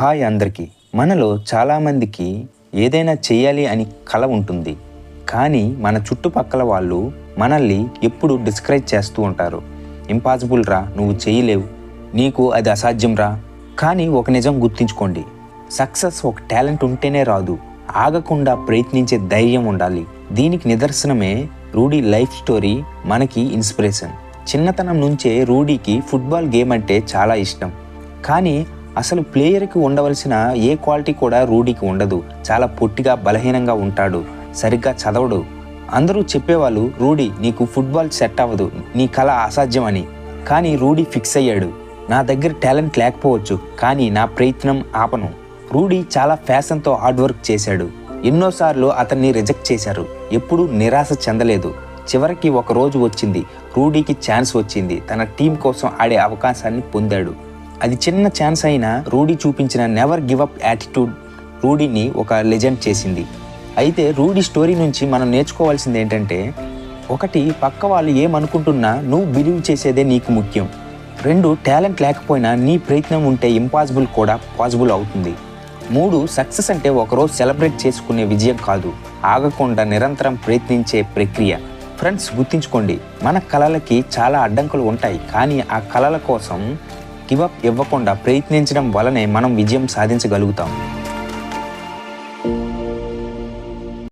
Hi అందరికీ. మనలో చాలామందికి ఏదైనా చేయాలి అని కల ఉంటుంది. కానీ మన చుట్టుపక్కల వాళ్ళు మనల్ని ఎప్పుడు డిస్కరేజ్ చేస్తూ ఉంటారు. ఇంపాసిబుల్ రా నువ్వు చేయలేవు. నీకు అది అసాధ్యం రా. కానీ ఒక నిజం గుర్తుంచుకోండి. సక్సెస్ ఒక టాలెంట్ ఉంటేనే రాదు. ఆగకుండా ప్రయత్నించే ధైర్యం ఉండాలి. దీనికి నిదర్శనమే రూడీ లైఫ్ స్టోరీ మనకి ఇన్స్పిరేషన్. చిన్నతనం నుంచే రూడీకి ఫుట్బాల్ గేమ్ అంటే చాలా ఇష్టం. కానీ అసలు ప్లేయర్కి ఉండవలసిన ఏ క్వాలిటీ కూడా రూడీకి ఉండదు. చాలా పొట్టిగా బలహీనంగా ఉంటాడు. సరిగ్గా చదవడు. అందరూ చెప్పేవాళ్ళు రూడీ నీకు ఫుట్బాల్ సెట్ అవ్వదు. నీ కళ అసాధ్యం అని. కానీ రూడీ ఫిక్స్ అయ్యాడు. నా దగ్గర టాలెంట్ లేకపోవచ్చు కానీ నా ప్రయత్నం ఆపను. రూడీ చాలా ఫ్యాషన్తో హార్డ్ వర్క్ చేశాడు. ఎన్నోసార్లు అతన్ని రిజెక్ట్ చేశారు. ఎప్పుడూ నిరాశ చెందలేదు. చివరికి ఒక రోజు వచ్చింది. రూడీకి ఛాన్స్ వచ్చింది. తన టీం కోసం ఆడే అవకాశాన్ని పొందాడు. అది చిన్న ఛాన్స్ అయినా రూడీ చూపించిన నెవర్ గివ్ అప్ యాటిట్యూడ్ రూడీని ఒక లెజెండ్ చేసింది. అయితే రూడీ స్టోరీ నుంచి మనం నేర్చుకోవాల్సింది ఏంటంటే ఒకటి పక్క వాళ్ళు ఏమనుకుంటున్నా నువ్వు బిలీవ్ చేసేదే నీకు ముఖ్యం. రెండు టాలెంట్ లేకపోయినా నీ ప్రయత్నం ఉంటే ఇంపాసిబుల్ కూడా పాసిబుల్ అవుతుంది. మూడు సక్సెస్ అంటే ఒకరోజు సెలబ్రేట్ చేసుకునే విజయం కాదు. ఆగకుండా నిరంతరం ప్రయత్నించే ప్రక్రియ. ఫ్రెండ్స్ గుర్తుంచుకోండి మన కళలకి చాలా అడ్డంకులు ఉంటాయి. కానీ ఆ కళల కోసం గివప్ ఇవ్వకుండా ప్రయత్నించడం వలనే మనం విజయం సాధించగలుగుతాం.